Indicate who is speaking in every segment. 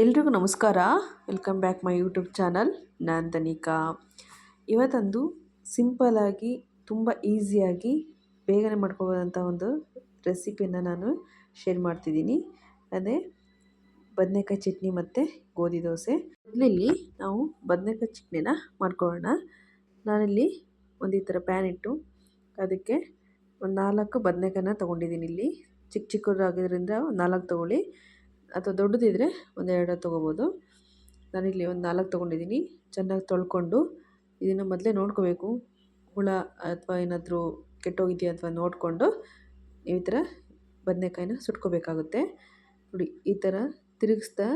Speaker 1: ಎಲ್ರಿಗೂ ನಮಸ್ಕಾರ. Welcome back my YouTube channel ನಾನು ತನಿಕಾ ಇವತ್ತೊಂದು ಸಿಂಪಲಾಗಿ ತುಂಬ ಈಸಿಯಾಗಿ ಬೇಗನೆ ಮಾಡ್ಕೋಬೋದಂಥ ಒಂದು ರೆಸಿಪಿಯನ್ನು ನಾನು ಶೇರ್ ಮಾಡ್ತಿದ್ದೀನಿ. ಅದೇ ಬದನೆಕಾಯಿ ಚಟ್ನಿ ಮತ್ತು ಗೋಧಿ ದೋಸೆ. ಮೊದಲಿಲ್ಲಿ ನಾವು ಬದನೆಕಾಯಿ ಚಟ್ನಿನ ಮಾಡ್ಕೊಳ್ಳೋಣ. ನಾನಿಲ್ಲಿ ಒಂದು ಈ ಥರ ಪ್ಯಾನ್ ಇಟ್ಟು ಅದಕ್ಕೆ ಒಂದು ನಾಲ್ಕು ಬದನೆಕಾಯನ್ನ ತೊಗೊಂಡಿದ್ದೀನಿ ಇಲ್ಲಿ. ಚಿಕ್ಕ ಚಿಕ್ಕದಾಗಿದ್ದರಿಂದ ನಾಲ್ಕು ತೊಗೊಳ್ಳಿ. ಅಥವಾ ದೊಡ್ಡದಿದ್ದರೆ ಒಂದು ಎರಡು ತೊಗೋಬೋದು ನಾನಿಲ್ಲಿ ಒಂದು ನಾಲ್ಕು ತೊಗೊಂಡಿದ್ದೀನಿ. ಚೆನ್ನಾಗಿ ತೊಳ್ಕೊಂಡು ಇದನ್ನು ಮೊದಲೇ ನೋಡ್ಕೋಬೇಕು. ಹುಳ ಅಥವಾ ಏನಾದರೂ ಕೆಟ್ಟೋಗಿದೆಯಾ ಅಥವಾ ನೋಡಿಕೊಂಡು ಈ ಥರ ಬದನೆಕಾಯಿನ ಸುಟ್ಕೋಬೇಕಾಗುತ್ತೆ. ನೋಡಿ, ಈ ಥರ ತಿರುಗಿಸ್ತಾ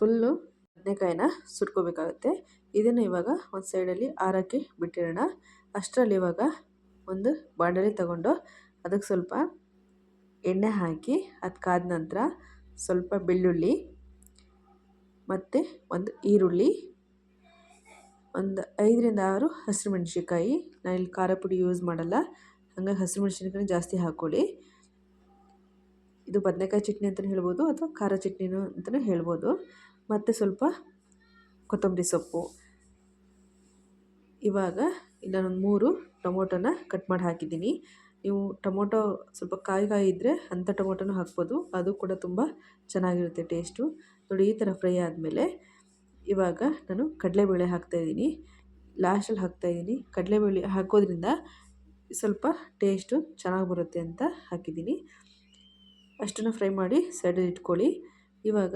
Speaker 1: ಫುಲ್ಲು ಬದನೆಕಾಯಿನ ಸುಟ್ಕೋಬೇಕಾಗುತ್ತೆ. ಇದನ್ನು ಇವಾಗ ಒಂದು ಸೈಡಲ್ಲಿ ಆರಕ್ಕೆ ಬಿಟ್ಟಿರೋಣ ಅಷ್ಟರಲ್ಲಿ ಇವಾಗ ಒಂದು ಬಾಂಡಲಿ ತಗೊಂಡು ಅದಕ್ಕೆ ಸ್ವಲ್ಪ ಎಣ್ಣೆ ಹಾಕಿ ಅದು ಕಾದ ನಂತರ ಸ್ವಲ್ಪ ಬೆಳ್ಳುಳ್ಳಿ ಮತ್ತು ಒಂದು ಈರುಳ್ಳಿ, ಒಂದು ಐದರಿಂದ ಆರು ಹಸಿರು ಮೆಣಸಿನ್ಕಾಯಿ ನಾನಿಲ್ಲಿ ಖಾರ ಪುಡಿ ಯೂಸ್ ಮಾಡಲ್ಲ, ಹಂಗಾಗಿ ಹಸಿರು ಮೆಣಸಿನ್ಕಾಯಿ ಜಾಸ್ತಿ ಹಾಕ್ಕೊಳ್ಳಿ ಇದು ಬದನೆಕಾಯಿ ಚಟ್ನಿ ಅಂತಲೇ ಹೇಳ್ಬೋದು ಅಥವಾ ಖಾರ ಚಟ್ನಿನೂ ಅಂತಲೇ ಹೇಳ್ಬೋದು. ಮತ್ತು ಸ್ವಲ್ಪ ಕೊತ್ತಂಬರಿ ಸೊಪ್ಪು. ಇವಾಗ ಇಲ್ಲೊಂದು ಮೂರು ಟೊಮೊಟೊನ ಕಟ್ ಮಾಡಿ ಹಾಕಿದ್ದೀನಿ. ನೀವು ಟೊಮೊಟೊ ಸ್ವಲ್ಪ ಕಾಯಿ ಕಾಯಿ ಇದ್ದರೆ ಅಂಥ ಟೊಮೊಟೊನೂ ಹಾಕ್ಬೋದು. ಅದು ಕೂಡ ತುಂಬ ಚೆನ್ನಾಗಿರುತ್ತೆ ಟೇಸ್ಟು. ನೋಡಿ, ಈ ಥರ ಫ್ರೈ ಆದಮೇಲೆ ಇವಾಗ ನಾನು ಕಡಲೆಬೇಳೆ ಹಾಕ್ತಾಯಿದ್ದೀನಿ ಲಾಸ್ಟಲ್ಲಿ ಹಾಕ್ತಾಯಿದ್ದೀನಿ ಕಡಲೆಬೇಳೆ ಹಾಕೋದ್ರಿಂದ ಸ್ವಲ್ಪ ಟೇಸ್ಟು ಚೆನ್ನಾಗಿ ಬರುತ್ತೆ ಅಂತ ಹಾಕಿದ್ದೀನಿ. ಅಷ್ಟನ್ನು ಫ್ರೈ ಮಾಡಿ ಸೈಡಲ್ಲಿ ಇಟ್ಕೊಳ್ಳಿ. ಇವಾಗ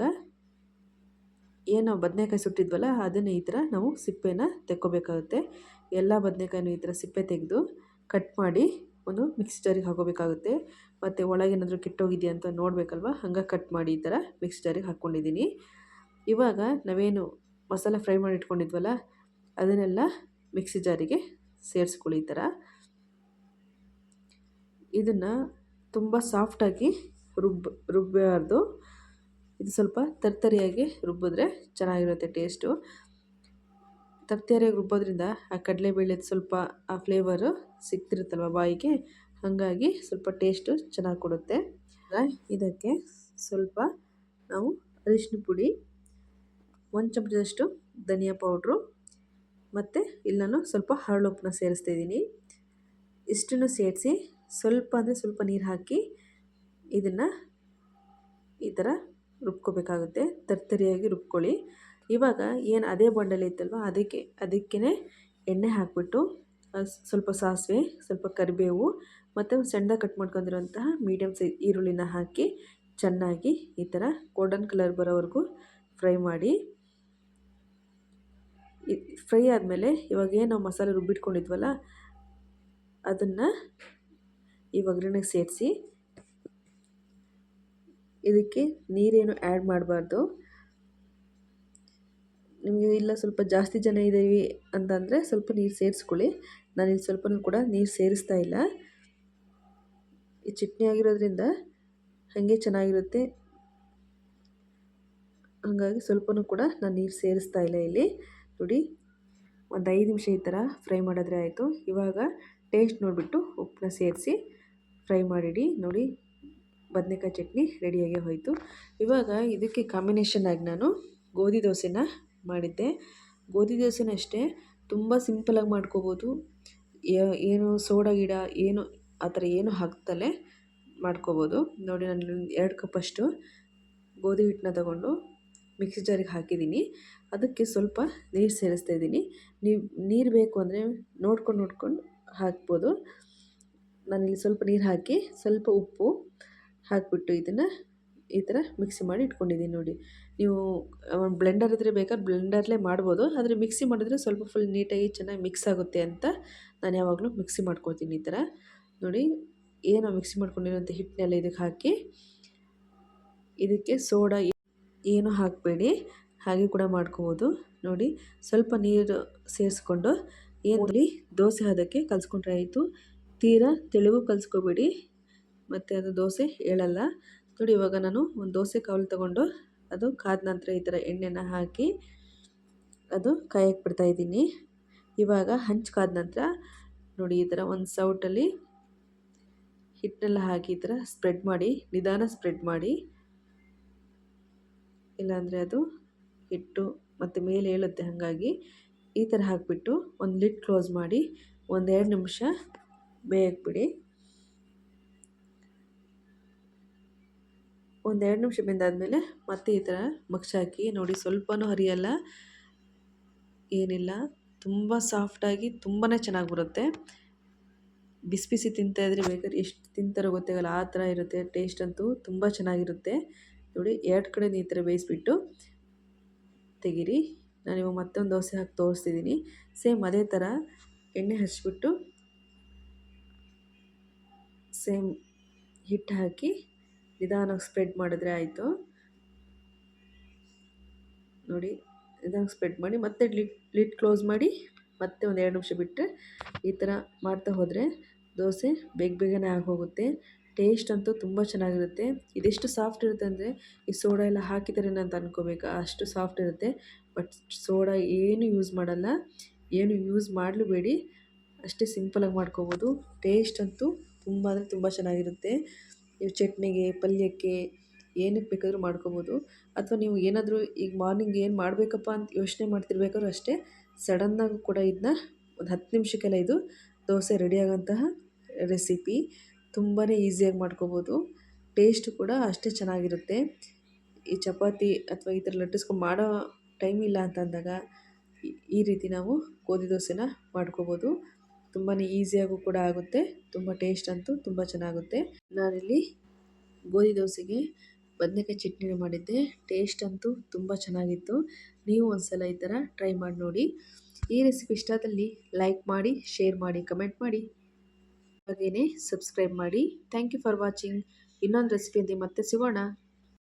Speaker 1: ಏನು ಬದನೆಕಾಯಿ ಸುಟ್ಟಿದ್ವಲ್ಲ, ಅದನ್ನು ಈ ಥರ ನಾವು ಸಿಪ್ಪೆನ ತೆಕ್ಕೋಬೇಕಾಗುತ್ತೆ. ಎಲ್ಲ ಬದನೆಕಾಯಿನೂ ಈ ಥರ ಸಿಪ್ಪೆ ತೆಗೆದು ಕಟ್ ಮಾಡಿ ಒಂದು ಮಿಕ್ಸಿ ಜಾರಿಗೆ ಹಾಕೋಬೇಕಾಗುತ್ತೆ. ಮತ್ತು ಒಳಗೇನಾದರೂ ಕೆಟ್ಟೋಗಿದೆಯಾ ಅಂತ ನೋಡಬೇಕಲ್ವ? ಹಂಗೆ ಕಟ್ ಮಾಡಿ ಈ ಥರ ಮಿಕ್ಸಿ ಜಾರಿಗೆ ಹಾಕ್ಕೊಂಡಿದ್ದೀನಿ ಇವಾಗ ನಾವೇನು ಮಸಾಲ ಫ್ರೈ ಮಾಡಿ ಇಟ್ಕೊಂಡಿದ್ವಲ್ಲ, ಅದನ್ನೆಲ್ಲ ಮಿಕ್ಸಿ ಜಾರಿಗೆ ಸೇರಿಸ್ಕೊಳ್ಳಿ ಈ ಥರ ಇದನ್ನು ತುಂಬ ಸಾಫ್ಟಾಗಿ ರುಬ್ಬ ರುಬ್ಬಬಾರ್ದು ಇದು ಸ್ವಲ್ಪ ತರ್ತರಿಯಾಗಿ ರುಬ್ಬಿದ್ರೆ ಚೆನ್ನಾಗಿರುತ್ತೆ ಟೇಸ್ಟು ತರ್ತರಿಯಾಗಿ ರುಬ್ಬೋದ್ರಿಂದ ಆ ಕಡಲೆಬೇಳೆದು ಸ್ವಲ್ಪ ಆ ಫ್ಲೇವರು ಸಿಗ್ತಿರುತ್ತಲ್ವ ಬಾಯಿಗೆ? ಹಾಗಾಗಿ ಸ್ವಲ್ಪ ಟೇಸ್ಟು ಚೆನ್ನಾಗಿ ಕೊಡುತ್ತೆ. ಇದಕ್ಕೆ ಸ್ವಲ್ಪ ನಾವು ಅರಿಶಿನ ಪುಡಿ, ಒಂದು ಚಮಚದಷ್ಟು ಧನಿಯಾ ಪೌಡ್ರು ಮತ್ತು ಇಲ್ಲಿ ಸ್ವಲ್ಪ ಹರಳುಪ್ಪನ್ನ ಸೇರಿಸ್ತಾ ಇದ್ದೀನಿ. ಇಷ್ಟನ್ನು ಸೇರಿಸಿ ಸ್ವಲ್ಪ ಅಂದರೆ ಸ್ವಲ್ಪ ನೀರು ಹಾಕಿ ಇದನ್ನು ಈ ಥರ ರುಬ್ಕೋಬೇಕಾಗುತ್ತೆ. ತರ್ತರಿಯಾಗಿ ರುಬ್ಕೊಳ್ಳಿ. ಇವಾಗ ಏನು ಅದೇ ಬಾಂಡಲಿ ಇತ್ತಲ್ವ ಅದಕ್ಕೆ ಅದಕ್ಕೇ ಎಣ್ಣೆ ಹಾಕಿಬಿಟ್ಟು ಸ್ವಲ್ಪ ಸಾಸಿವೆ, ಸ್ವಲ್ಪ ಕರಿಬೇವು ಮತ್ತು ಸಣ್ಣದಾಗಿ ಕಟ್ ಮಾಡ್ಕೊಂಡಿರುವಂತಹ ಮೀಡಿಯಮ್ ಸೈಜ್ ಈರುಳ್ಳಿನ ಹಾಕಿ ಚೆನ್ನಾಗಿ ಈ ಥರ ಗೋಲ್ಡನ್ ಕಲರ್ ಬರೋವರೆಗೂ ಫ್ರೈ ಮಾಡಿ. ಫ್ರೈ ಆದಮೇಲೆ ಇವಾಗ ಏನು ನಾವು ಮಸಾಲೆ ರುಬ್ಬಿಟ್ಕೊಂಡಿದ್ವಲ್ಲ, ಅದನ್ನು ಈ ಒಗ್ಗರಣೆಗೆ ಸೇರಿಸಿ, ಇದಕ್ಕೆ ನೀರೇನು ಆ್ಯಡ್ ಮಾಡಬಾರ್ದು. ನಿಮಗೆ ಇಲ್ಲ ಸ್ವಲ್ಪ ಜಾಸ್ತಿ ಜನ ಇದ್ದೀವಿ ಅಂತಂದರೆ ಸ್ವಲ್ಪ ನೀರು ಸೇರಿಸ್ಕೊಳ್ಳಿ. ನಾನಿಲ್ಲಿ ಸ್ವಲ್ಪನೂ ಕೂಡ ನೀರು ಸೇರಿಸ್ತಾ ಇಲ್ಲ. ಈ ಚಟ್ನಿ ಆಗಿರೋದ್ರಿಂದ ಹಾಗೆ ಚೆನ್ನಾಗಿರುತ್ತೆ. ಹಾಗಾಗಿ ಸ್ವಲ್ಪನೂ ಕೂಡ ನಾನು ನೀರು ಸೇರಿಸ್ತಾ ಇಲ್ಲ ಇಲ್ಲಿ. ನೋಡಿ, ಒಂದು ಐದು ನಿಮಿಷ ಈ ಥರ ಫ್ರೈ ಮಾಡಿದ್ರೆ ಆಯಿತು. ಇವಾಗ ಟೇಸ್ಟ್ ನೋಡಿಬಿಟ್ಟು ಉಪ್ಪನ್ನ ಸೇರಿಸಿ ಫ್ರೈ ಮಾಡಿಡಿ. ನೋಡಿ, ಬದನೆಕಾಯಿ ಚಟ್ನಿ ರೆಡಿಯಾಗಿ ಹೋಯಿತು. ಇವಾಗ ಇದಕ್ಕೆ ಕಾಂಬಿನೇಷನ್ ಆಗಿ ನಾನು ಗೋಧಿ ದೋಸೆನ ಮಾಡಿದ್ದೆ. ಗೋಧಿ ದೋಸೆನ ಅಷ್ಟೇ ತುಂಬ ಸಿಂಪಲಾಗಿ ಮಾಡ್ಕೋಬೋದು. ಏನು ಸೋಡಾ ಗಿಡ ಏನು ಆ ಥರ ಏನು ಹಾಕ್ತಲೇ ಮಾಡ್ಕೋಬೋದು. ನೋಡಿ ನಾನು ಎರಡು ಕಪ್ಪಷ್ಟು ಗೋಧಿ ಹಿಟ್ಟನ್ನ ತಗೊಂಡು ಮಿಕ್ಸಿ ಜಾರಿಗೆ ಹಾಕಿದ್ದೀನಿ. ಅದಕ್ಕೆ ಸ್ವಲ್ಪ ನೀರು ಸೇರಿಸ್ತಾ ಇದ್ದೀನಿ. ನೀವು ನೀರು ಬೇಕು ಅಂದರೆ ನೋಡ್ಕೊಂಡು ನೋಡ್ಕೊಂಡು ಹಾಕ್ಬೋದು. ನಾನಿಲ್ಲಿ ಸ್ವಲ್ಪ ನೀರು ಹಾಕಿ ಸ್ವಲ್ಪ ಉಪ್ಪು ಹಾಕಿಬಿಟ್ಟು ಇದನ್ನು ಈ ಥರ ಮಿಕ್ಸಿ ಮಾಡಿ ಇಟ್ಕೊಂಡಿದ್ದೀನಿ ನೋಡಿ. ನೀವು ಬ್ಲೆಂಡರ್ ಇದ್ದರೆ ಬೇಕಾದ್ರೆ ಬ್ಲೆಂಡರ್ಲೇ ಮಾಡ್ಬೋದು. ಆದರೆ ಮಿಕ್ಸಿ ಮಾಡಿದ್ರೆ ಸ್ವಲ್ಪ ಫುಲ್ ನೀಟಾಗಿ ಚೆನ್ನಾಗಿ ಮಿಕ್ಸ್ ಆಗುತ್ತೆ ಅಂತ ನಾನು ಯಾವಾಗಲೂ ಮಿಕ್ಸಿ ಮಾಡ್ಕೊಳ್ತೀನಿ ಈ ಥರ. ನೋಡಿ, ಏನು ಮಿಕ್ಸಿ ಮಾಡ್ಕೊಂಡಿರೋಂಥ ಹಿಟ್ಟನ್ನೆಲ್ಲ ಇದಕ್ಕೆ ಹಾಕಿ, ಇದಕ್ಕೆ ಸೋಡಾ ಏನು ಹಾಕಬೇಡಿ. ಹಾಗೆ ಕೂಡ ಮಾಡ್ಕೋಬೋದು. ನೋಡಿ, ಸ್ವಲ್ಪ ನೀರು ಸೇರಿಸ್ಕೊಂಡು ಏನಲ್ಲಿ ದೋಸೆ ಅದಕ್ಕೆ ಕಲಿಸ್ಕೊಂಡ್ರೆ ಆಯಿತು. ತೀರಾ ತೆಳುವು ಕಲಿಸ್ಕೋಬೇಡಿ. ಮತ್ತು ಅದು ದೋಸೆ ಹೇಳಲ್ಲ. ನೋಡಿ, ಇವಾಗ ನಾನು ಒಂದು ದೋಸೆ ಕವಲ್ ತೊಗೊಂಡು ಅದು ಕಾದ ನಂತರ ಈ ಥರ ಎಣ್ಣೆನ ಹಾಕಿ ಅದು ಕಾಯಕ್ಕೆ ಬಿಡ್ತಾಯಿದ್ದೀನಿ ಇವಾಗ ಹಂಚು ಕಾದ ನಂತರ ನೋಡಿ, ಈ ಥರ ಒಂದು ಸೌಟಲ್ಲಿ ಹಿಟ್ಟೆಲ್ಲ ಹಾಕಿ ಈ ಥರ ಸ್ಪ್ರೆಡ್ ಮಾಡಿ, ನಿಧಾನ ಸ್ಪ್ರೆಡ್ ಮಾಡಿ. ಇಲ್ಲಾಂದರೆ ಅದು ಹಿಟ್ಟು ಮತ್ತು ಮೇಲೆ ಹೇಳುತ್ತೆ ಹಾಗಾಗಿ ಈ ಥರ ಹಾಕಿಬಿಟ್ಟು ಒಂದು ಲಿಡ್ ಕ್ಲೋಸ್ ಮಾಡಿ ಒಂದೆರಡು ನಿಮಿಷ ಬೇಯಕ್ಕೆ ಬಿಡಿ. ಒಂದೆರಡು ನಿಮಿಷ ಬೆಂದಾದಮೇಲೆ ಮತ್ತೆ ಈ ಥರ ಮಗ್ಚಾಕಿ ನೋಡಿ ಸ್ವಲ್ಪನೂ ಹರಿಯಲ್ಲ. ಏನಿಲ್ಲ, ತುಂಬ ಸಾಫ್ಟಾಗಿ ತುಂಬಾ ಚೆನ್ನಾಗಿ ಬರುತ್ತೆ. ಬಿಸಿ ಬಿಸಿ ತಿಂತಾ ಇದ್ರೆ ಬೇಕಾದ್ರೆ ಎಷ್ಟು ತಿಂತಾರೋ ಗೊತ್ತಾಗಲ್ಲ ಆ ಥರ ಇರುತ್ತೆ ಟೇಸ್ಟ್ ಅಂತೂ ತುಂಬ ಚೆನ್ನಾಗಿರುತ್ತೆ. ನೋಡಿ, ಎರಡು ಕಡೆ ಈ ಥರ ಬೇಯಿಸ್ಬಿಟ್ಟು ತೆಗೀರಿ. ಇವಾಗ ಮತ್ತೊಂದು ದೋಸೆ ಹಾಕಿ ತೋರಿಸ್ತಿದ್ದೀನಿ ಸೇಮ್ ಅದೇ ಥರ ಎಣ್ಣೆ ಹಚ್ಬಿಟ್ಟು ಸೇಮ್ ಹಿಟ್ಟು ಹಾಕಿ ನಿಧಾನವಾಗಿ ಸ್ಪ್ರೆಡ್ ಮಾಡಿದ್ರೆ ಆಯಿತು. ನೋಡಿ ನಿಧಾನಕ್ಕೆ ಸ್ಪ್ರೆಡ್ ಮಾಡಿ ಮತ್ತೆ ಲಿಟ್ ಲಿಟ್ ಕ್ಲೋಸ್ ಮಾಡಿ ಮತ್ತೆ ಒಂದು ಎರಡು ನಿಮಿಷ ಬಿಟ್ಟರೆ ಈ ಥರ ಮಾಡ್ತಾ ಹೋದರೆ ದೋಸೆ ಬೇಗ ಬೇಗನೆ ಆಗೋಗುತ್ತೆ ಟೇಸ್ಟ್ ಅಂತೂ ತುಂಬ ಚೆನ್ನಾಗಿರುತ್ತೆ. ಇದೆಷ್ಟು ಸಾಫ್ಟ್ ಇರುತ್ತೆ ಅಂದರೆ ಈ ಸೋಡಾ ಎಲ್ಲ ಹಾಕಿದ್ದಾರೆ ಅಂತ ಅನ್ಕೋಬೇಕಾ. ಅಷ್ಟು ಸಾಫ್ಟ್ ಇರುತ್ತೆ. ಬಟ್ ಸೋಡಾ ಏನು ಯೂಸ್ ಮಾಡಲ್ಲ. ಏನು ಯೂಸ್ ಮಾಡಲೂಬೇಡಿ ಅಷ್ಟೇ ಸಿಂಪಲಾಗಿ ಮಾಡ್ಕೋಬೋದು. ಟೇಸ್ಟ್ ಅಂತೂ ತುಂಬ ಅಂದರೆ ತುಂಬ ಚೆನ್ನಾಗಿರುತ್ತೆ. ನೀವು ಚಟ್ನಿಗೆ, ಪಲ್ಯಕ್ಕೆ ಏನಕ್ಕೆ ಬೇಕಾದರೂ ಮಾಡ್ಕೋಬೋದು. ಅಥವಾ ನೀವು ಏನಾದರೂ ಈಗ ಮಾರ್ನಿಂಗ್ ಏನು ಮಾಡಬೇಕಪ್ಪ ಅಂತ ಯೋಚನೆ ಮಾಡ್ತಿರ್ಬೇಕಾದ್ರೂ ಅಷ್ಟೇ ಸಡನ್ನಾಗಿ ಕೂಡ ಇದನ್ನ ಒಂದು ಹತ್ತು ನಿಮಿಷಕ್ಕೆಲ್ಲ ಇದು ದೋಸೆ ರೆಡಿಯಾಗೋಂತಹ ರೆಸಿಪಿ ತುಂಬಾ ಈಸಿಯಾಗಿ ಮಾಡ್ಕೋಬೋದು. ಟೇಸ್ಟ್ ಕೂಡ ಅಷ್ಟೇ ಚೆನ್ನಾಗಿರುತ್ತೆ. ಈ ಚಪಾತಿ ಅಥವಾ ಈ ಥರ ಲಟ್ಟಿಸ್ಕೊಂಡು ಮಾಡೋ ಟೈಮ್ ಇಲ್ಲ ಅಂತ ಅಂದಾಗ ಈ ರೀತಿ ನಾವು ಗೋಧಿ ದೋಸೆನ ಮಾಡ್ಕೋಬೋದು. ತುಂಬಾ ಈಸಿಯಾಗೂ ಕೂಡ ಆಗುತ್ತೆ. ತುಂಬ ಟೇಸ್ಟ್ ಅಂತೂ ತುಂಬ ಚೆನ್ನಾಗುತ್ತೆ. ನಾನಿಲ್ಲಿ ಗೋಧಿ ದೋಸೆಗೆ ಬದನೆಕಾಯಿ ಚಟ್ನಿ ಮಾಡಿದ್ದೆ. ಟೇಸ್ಟ್ ಅಂತೂ ತುಂಬ ಚೆನ್ನಾಗಿತ್ತು. ನೀವು ಒಂದು ಸಲ ಈ ಥರ ಟ್ರೈ ಮಾಡಿ ನೋಡಿ. ಈ ರೆಸಿಪಿ ಇಷ್ಟ ಆದಲ್ಲಿ ಲೈಕ್ ಮಾಡಿ ಶೇರ್ ಮಾಡಿ ಕಮೆಂಟ್ ಮಾಡಿ. ಹಾಗೆಯೇ ಸಬ್ಸ್ಕ್ರೈಬ್ ಮಾಡಿ. ಥ್ಯಾಂಕ್ ಯು ಫಾರ್ ವಾಚಿಂಗ್ ಇನ್ನೊಂದು ರೆಸಿಪಿಯಲ್ಲಿ ಮತ್ತೆ ಸಿಗೋಣ.